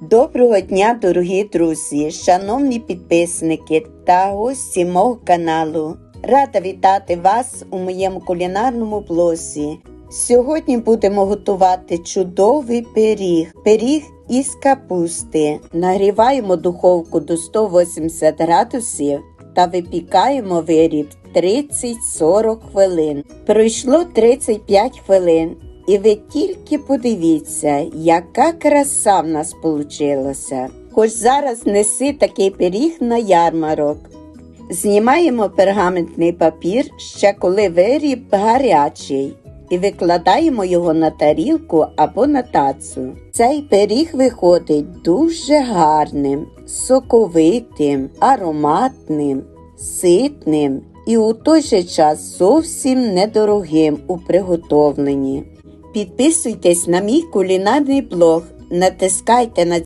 Доброго дня, дорогі друзі, шановні підписники та гості мого каналу. Рада вітати вас у моєму кулінарному блозі. Сьогодні будемо готувати чудовий пиріг. Пиріг із капусти. Нагріваємо духовку до 180 градусів та випікаємо виріб 30-40 хвилин. Пройшло 35 хвилин. І ви тільки подивіться, яка краса в нас получилася. Хоч зараз неси такий пиріг на ярмарок. Знімаємо пергаментний папір ще коли виріб гарячий, і викладаємо його на тарілку або на тацу. Цей пиріг виходить дуже гарним, соковитим, ароматним, ситним і у той же час зовсім недорогим у приготовленні. Підписуйтесь на мій кулінарний блог, натискайте на